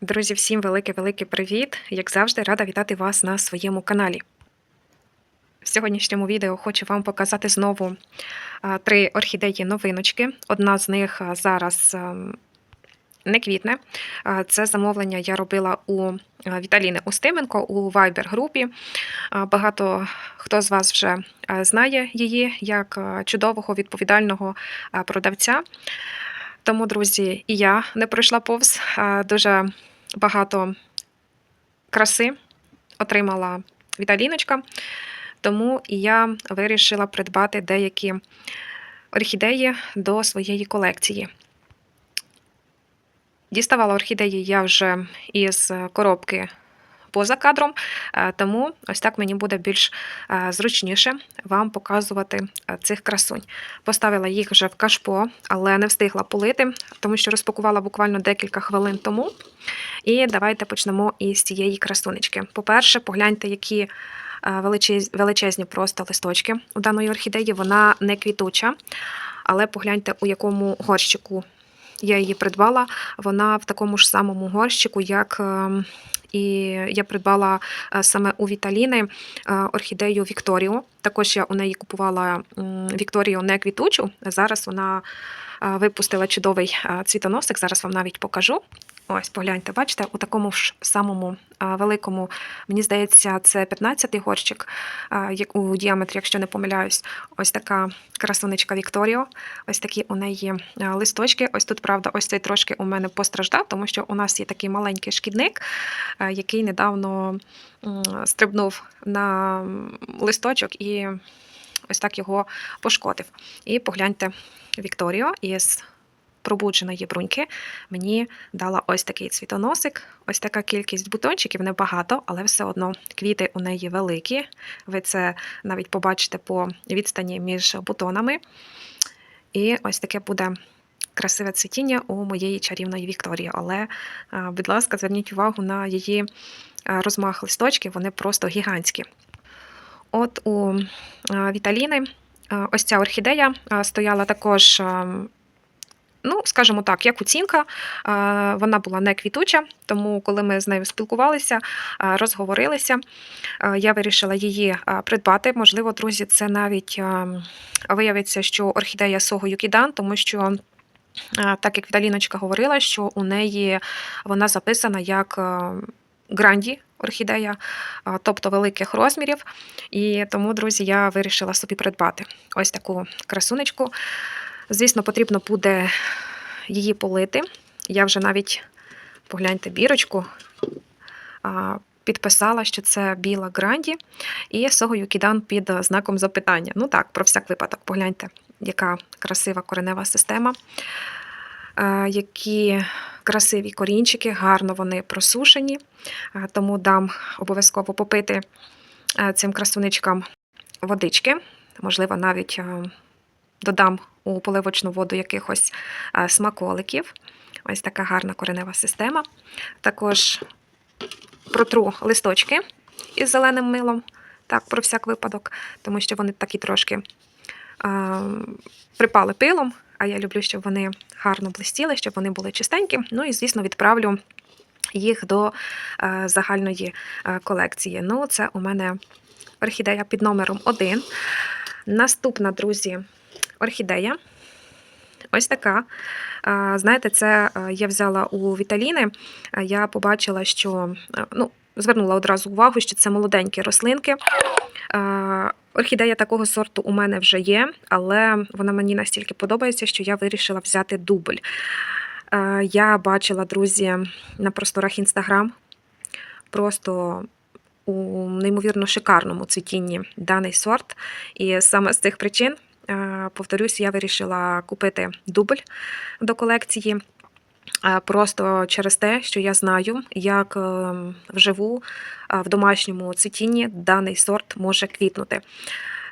Друзі, всім великий-великий привіт! Як завжди, рада вітати вас на своєму каналі. В сьогоднішньому відео хочу вам показати знову три орхідеї новиночки. Одна з них зараз не квітне. Це замовлення я робила у Віталіни Устименко у Viber групі. Багато хто з вас вже знає її як чудового відповідального продавця. Тому, друзі, і я не пройшла повз. Дуже багато краси отримала Віталіночка. Тому і я вирішила придбати деякі орхідеї до своєї колекції. Діставала орхідеї я вже із коробки поза кадром, е, тому ось так мені буде більш е, зручніше вам показувати е, цих красунь. Поставила їх вже в кашпо, але не встигла полити, тому що розпакувала буквально декілька хвилин тому. І давайте почнемо із цієї красунечки. По-перше, погляньте, які величезні просто листочки у даної орхідеї. Вона не квітуча, але погляньте, у якому горщику я її придбала. Вона в такому ж самому горщику, як е, і я придбала е, саме у Віталіни е, орхідею Вікторію. Також я у неї купувала Вікторію не квітучу. Зараз вона е, випустила чудовий цвітоносик. Зараз вам навіть покажу. Ось, погляньте, бачите, у такому ж самому великому, мені здається, це 15-й горщик, у діаметрі, якщо не помиляюсь, ось така красунечка Вікторіо. Ось такі у неї листочки. Ось тут, правда, ось цей трошки у мене постраждав, тому що у нас є такий маленький шкідник, який недавно стрибнув на листочок і ось так його пошкодив. І погляньте, Вікторіо із пробудженої бруньки мені дала ось такий цвітоносик, ось така кількість бутончиків, небагато, але все одно квіти у неї великі. Ви це навіть побачите по відстані між бутонами. І ось таке буде красиве цвітіння у моєї чарівної Вікторії. Але, будь ласка, зверніть увагу на її розмах листочків, вони просто гігантські. От у Віталіни ось ця орхідея стояла також. Ну, скажімо так, як оцінка, вона була не квітуча, тому коли ми з нею спілкувалися, розговорилися, я вирішила її придбати. Можливо, друзі, це навіть виявиться, що орхідея Сого Юкідан, тому що. Так як Віталіночка говорила, що у неї вона записана як гранді орхідея, тобто великих розмірів. І тому, друзі, я вирішила собі придбати ось таку красунечку. Звісно, потрібно буде її полити. Я вже навіть погляньте бірочку. Підписала, що це біла гранді, і Сого кидан під знаком запитання. Ну так, про всяк випадок, погляньте, яка красива коренева система, які красиві корінчики, гарно вони просушені. Тому дам обов'язково попити цим красуничкам водички, можливо, навіть додам у поливочну воду якихось смаколиків. Ось така гарна коренева система. Також протру листочки із зеленим милом, так, про всяк випадок, тому що вони такі трошки а, припали пилом, а я люблю, щоб вони гарно блистіли, щоб вони були чистенькі. Ну і, звісно, відправлю їх до а, загальної а, колекції. Ну, це у мене орхідея під номером 1. Наступна, друзі, орхідея. Ось така. Знаєте, це е, я взяла у Віталіни. Я побачила, що е, ну, звернула одразу увагу, що це молоденькі рослинки. Орхідея такого сорту у мене вже є, але вона мені настільки подобається, що я вирішила взяти дубль. Я бачила, друзі, на просторах Інстаграм просто у неймовірно шикарному цвітінні даний сорт. І саме з цих причин, е, повторюсь, я вирішила купити дубль до колекції. е, Просто через те, що я знаю, як е, вживу е, в домашньому цвітінні даний сорт може квітнути.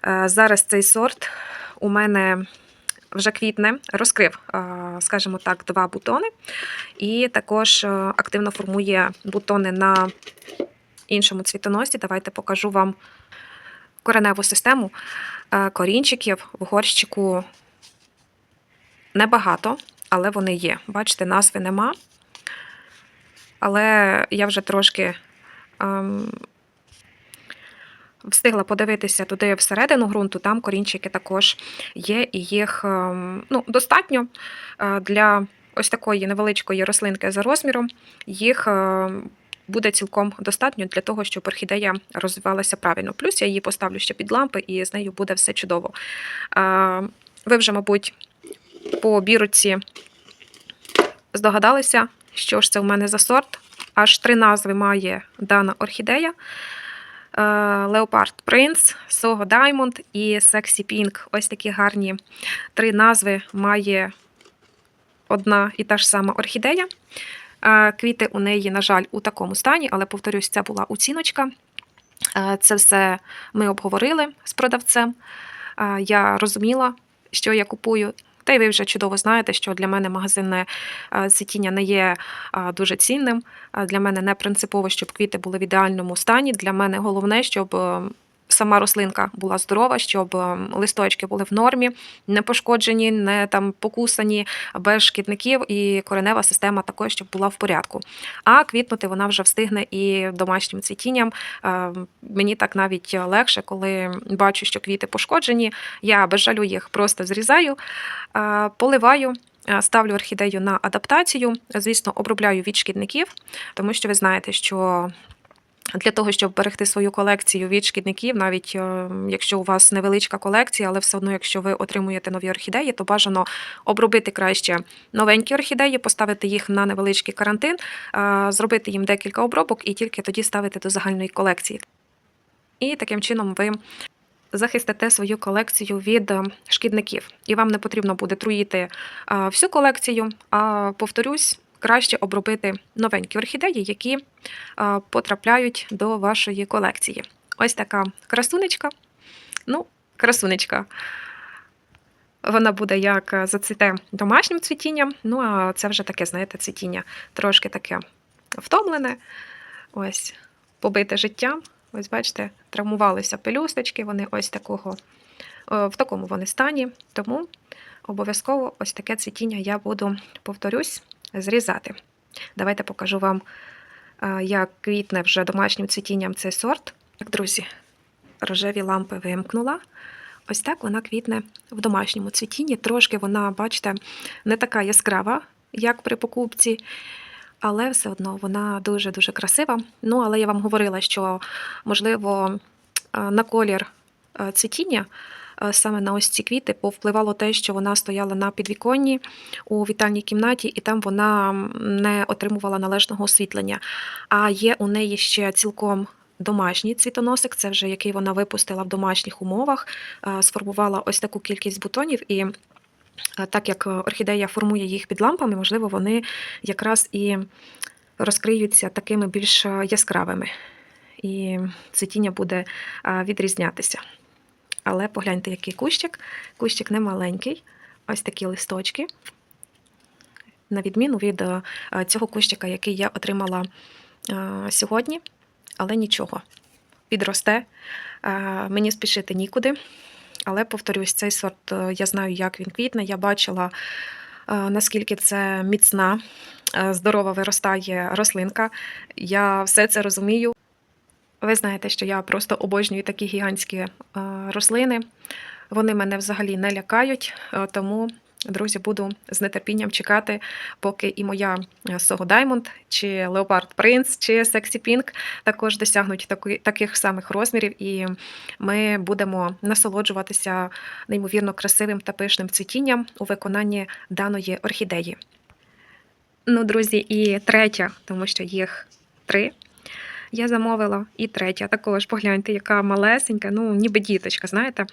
Е, Зараз цей сорт у мене вже квітне, розкрив, е, скажімо так, два бутони, і також е, активно формує бутони на іншому цвітоносі. Давайте покажу вам кореневу систему Е, корінчиків в горщику небагато, але вони є. Бачите, назви нема. але я вже трошки ем, встигла подивитися туди всередину ґрунту, там корінчики також є, і їх ем, ну, достатньо е, для ось такої невеличкої рослинки за розміром. Їх е, буде цілком достатньо для того, щоб орхідея розвивалася правильно. Плюс я її поставлю ще під лампи, і з нею буде все чудово. Ви вже, мабуть, по біруці здогадалися, що ж це в мене за сорт. Аж три назви має дана орхідея. Leopard Prince, Soho Diamond і Sexy Pink. Ось такі гарні три назви має одна і та ж сама орхідея. Квіти у неї, на жаль, у такому стані, але повторюсь, це була оціночка. Це все ми обговорили з продавцем. Я розуміла, що я купую. Та й ви вже чудово знаєте, що для мене магазинне цвітіння не є дуже цінним. Для мене не принципово, щоб квіти були в ідеальному стані. Для мене головне, щоб е, сама рослинка була здорова, щоб е, листочки були в нормі, не пошкоджені, не там покусані, без шкідників, і коренева система також, щоб була в порядку. А квітнути вона вже встигне і домашнім цвітінням. Е, Мені так навіть легше, коли бачу, що квіти пошкоджені. Я без жалю їх просто зрізаю, е, поливаю. Ставлю орхідею на адаптацію, звісно, обробляю від шкідників, тому що ви знаєте, що для того, щоб берегти свою колекцію від шкідників, навіть е, якщо у вас невеличка колекція, але все одно, якщо ви отримуєте нові орхідеї, то бажано обробити краще новенькі орхідеї, поставити їх на невеличкий карантин, е, зробити їм декілька обробок і тільки тоді ставити до загальної колекції. І таким чином ви захистите свою колекцію від е, шкідників. І вам не потрібно буде труїти всю колекцію, а повторюсь, краще обробити новенькі орхідеї, які е, потрапляють до вашої колекції. Ось така красунечка. Ну, красунечка. Вона буде як е, зацвіте домашнім цвітінням. Ну, а це вже таке, знаєте, цвітіння трошки таке втомлене. Ось, побите життям. Ось, бачите, травмувалися пелюсточки, вони ось такого, е, в такому вони стані. Тому обов'язково ось таке цвітіння я буду, повторюсь, зрізати. Давайте покажу вам, е, як квітне вже домашнім цвітінням цей сорт. Так, друзі, рожеві лампи вимкнула. Ось так вона квітне в домашньому цвітінні. Трошки вона, бачите, не така яскрава, як при покупці, але все одно вона дуже-дуже красива. Ну, але я вам говорила, що, можливо, е, на колір е, цвітіння саме на ось ці квіти повпливало те, що вона стояла на підвіконні у вітальній кімнаті, і там вона не отримувала належного освітлення. А є у неї ще цілком домашній цвітоносик, це вже який вона випустила в домашніх умовах, е, сформувала ось таку кількість бутонів. І е, так як орхідея формує їх під лампами, можливо, вони якраз і розкриються такими більш е, яскравими. І цвітіння буде е, відрізнятися. Але погляньте, який кущик. Кущик не маленький. Ось такі листочки. На відміну від е, цього кущика, який я отримала е, сьогодні, але нічого. Підросте. Е, Мені спішити нікуди. Але повторюсь, цей сорт я знаю, як він квітне. Я бачила, наскільки це міцна, здорова виростає рослинка. Я все це розумію. Ви знаєте, що я просто обожнюю такі гігантські е, рослини. Вони мене взагалі не лякають, е, тому, друзі, буду з нетерпінням чекати, поки і моя е, Soho Diamond, чи Leopard Prince, чи Sexy Pink також досягнуть таки- таких самих розмірів, і ми будемо насолоджуватися неймовірно красивим та пишним цвітінням у виконанні даної орхідеї. Ну, друзі, і третя, тому що їх три. Я замовила і третя. Також погляньте, яка малесенька, ну ніби діточка, знаєте.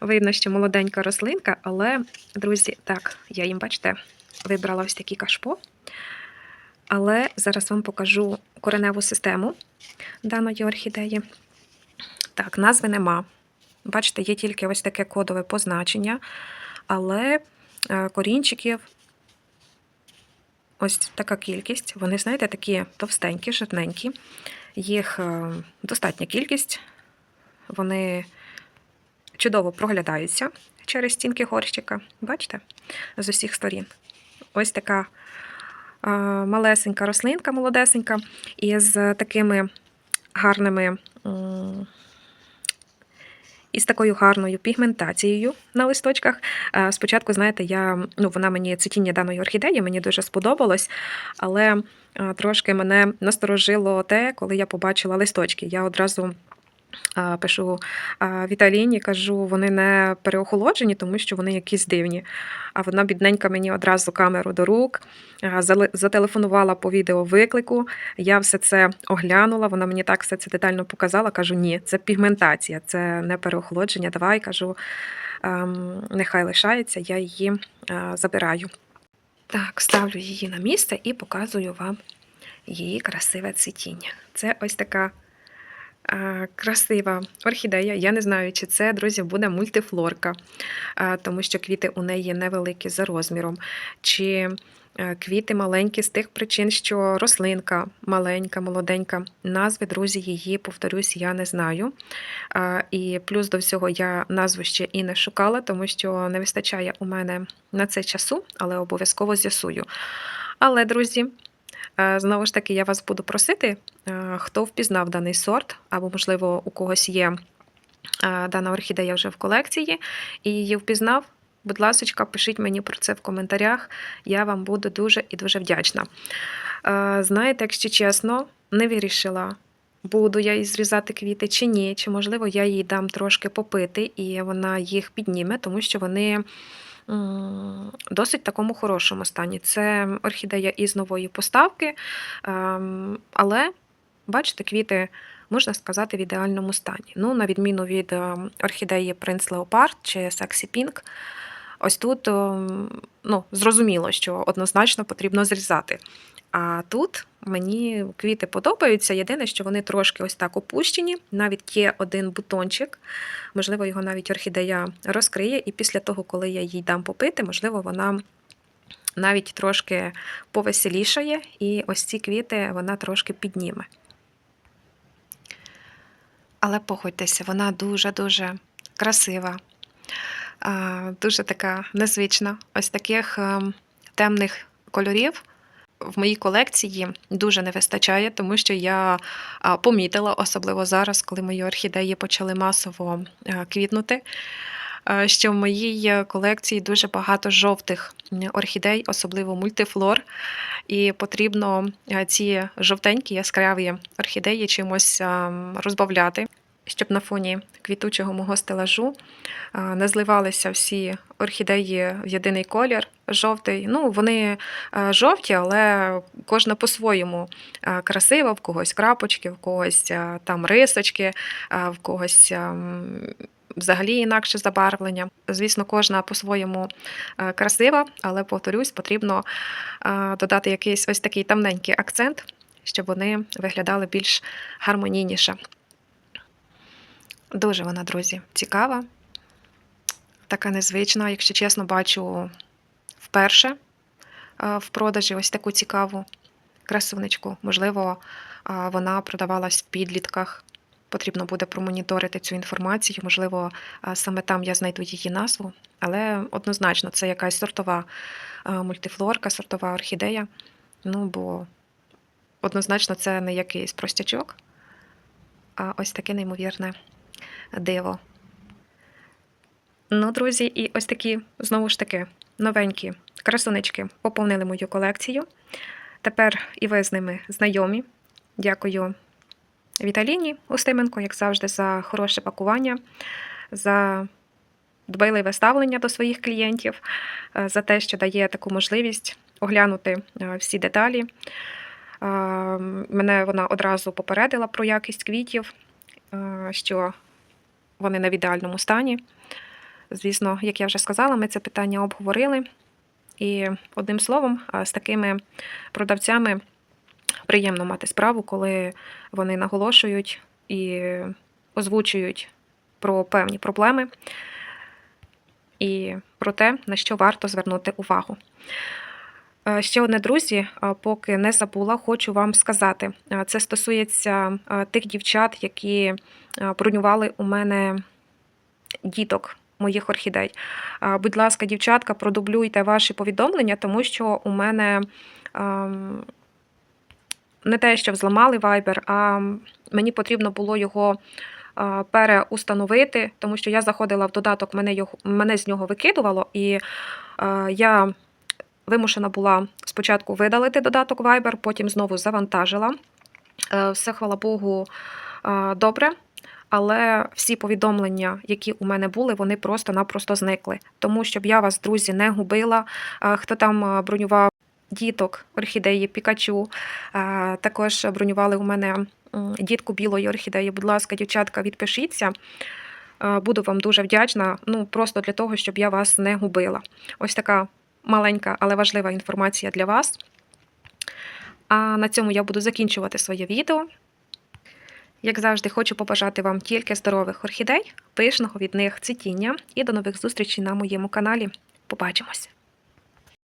Видно, що молоденька рослинка, але, друзі, так, я їм, бачите, вибрала ось такі кашпо. Але зараз вам покажу кореневу систему даної орхідеї. Так, назви нема. Бачите, є тільки ось таке кодове позначення, але е, корінчиків ось така кількість. Вони, знаєте, такі товстенькі, жирненькі. Їх е, достатня кількість. Вони чудово проглядаються через стінки горщика. Бачите? З усіх сторін. Ось така малесенька рослинка, молодесенька, із такими гарними. Із такою гарною пігментацією на листочках. Е, Спочатку, знаєте, я, ну, вона мені цвітіння даної орхідеї мені дуже сподобалось, але е, трошки мене насторожило те, коли я побачила листочки. Я одразу пишу Віталіні, кажу, вони не переохолоджені, тому що вони якісь дивні. А вона, бідненька, мені одразу камеру до рук, зателефонувала по відеовиклику. Я все це оглянула, вона мені так все це детально показала. Кажу, ні, це пігментація, це не переохолодження. Давай кажу, ем, нехай лишається, я її забираю. Так, ставлю її на місце і показую вам її красиве цвітіння. Це ось така красива орхідея. Я не знаю, чи це, друзі, буде мультифлорка, тому що квіти у неї невеликі за розміром, чи е, квіти маленькі з тих причин, що рослинка маленька, молоденька. Назви, друзі, її, повторюсь, я не знаю. І плюс до всього я назву ще і не шукала, тому що не вистачає у мене на це часу, але обов'язково з'ясую. Але, друзі, Знову ж таки, я вас буду просити, е, хто впізнав даний сорт, або, можливо, у когось є е, дана орхідея вже в колекції і її впізнав. Будь ласка, пишіть мені про це в коментарях. Я вам буду дуже і дуже вдячна. Е, Знаєте, якщо чесно, не вирішила, буду я їй зрізати квіти чи ні, чи можливо я їй дам трошки попити, і вона їх підніме, тому що вони досить такому хорошому стані. Це орхідея із нової поставки, ем, але бачите, квіти. Можна сказати, в ідеальному стані. Ну, на відміну від ем, орхідеї Принц Леопард чи Sexy Pink, ось тут ем, ну, зрозуміло, що однозначно потрібно зрізати. А тут мені квіти подобаються. Єдине, що вони трошки ось так опущені. Навіть є один бутончик. Можливо, його навіть орхідея розкриє, і після того, коли я їй дам попити, можливо, вона навіть трошки повеселішає, і ось ці квіти вона трошки підніме. Але погодьтеся, вона дуже-дуже красива, дуже така незвична. Ось таких ем, темних кольорів в моїй колекції дуже не вистачає, тому що я помітила, особливо зараз, коли мої орхідеї почали масово е, квітнути. е, Що в моїй колекції дуже багато жовтих орхідей, особливо мультифлор, і потрібно е, ці жовтенькі яскраві орхідеї чимось ем, розбавляти, щоб на фоні квітучого мого стелажу не зливалися всі орхідеї в єдиний колір жовтий. Ну, вони жовті, але кожна по-своєму красива, в когось крапочки, в когось там рисочки, в когось. Взагалі інакше забарвлення. Звісно, кожна по-своєму красива, але повторюсь, потрібно додати якийсь ось такий темненький акцент, щоб вони виглядали більш гармонійніше. Дуже вона, друзі, цікава, така незвична, якщо чесно, бачу вперше е, в продажі ось таку цікаву красунечку. Можливо, е, вона продавалась в підлітках. Потрібно буде промоніторити цю інформацію. Можливо, е, саме там я знайду її назву, але однозначно це якась сортова мультифлорка, сортова орхідея. Ну, бо однозначно це не якийсь простячок, а ось таке неймовірне диво. Ну, друзі, і ось такі, знову ж таки, новенькі красунечки поповнили мою колекцію. Тепер і ви з ними знайомі. Дякую Віталіні Устименко, як завжди, за хороше пакування, за дбайливе ставлення до своїх клієнтів, е, за те, що дає таку можливість оглянути е, всі деталі. Е, Мене вона одразу попередила про якість квітів, що вони не в ідеальному стані. Звісно, як я вже сказала, ми це питання обговорили. І одним словом, з такими продавцями приємно мати справу, коли вони наголошують і озвучують про певні проблеми і про те, на що варто звернути увагу. Е, Ще одне, друзі, поки не забула, хочу вам сказати. Це стосується тих дівчат, які бронювали у мене діток моїх орхідей. Будь ласка, дівчатка, продублюйте ваші повідомлення, тому що у мене ем, не те, що взламали Viber, а мені потрібно було його е, переустановити, тому що я заходила в додаток, мене, його, мене з нього викидувало, і е, я вимушена була спочатку видалити додаток Viber, потім знову завантажила. Е, Все, хвала Богу, е, добре. Але всі повідомлення, які у мене були, вони просто-напросто зникли. Тому щоб я вас, друзі, не губила. Е, Хто там бронював діток орхідеї Пікачу, також бронювали у мене дітку білої орхідеї. Будь ласка, дівчатка, відпишіться. Буду вам дуже вдячна. Ну просто для того, щоб я вас не губила. Ось така маленька, але важлива інформація для вас. А на цьому я буду закінчувати своє відео. Як завжди, хочу побажати вам тільки здорових орхідей, пишного від них цвітіння і до нових зустрічей на моєму каналі. Побачимось!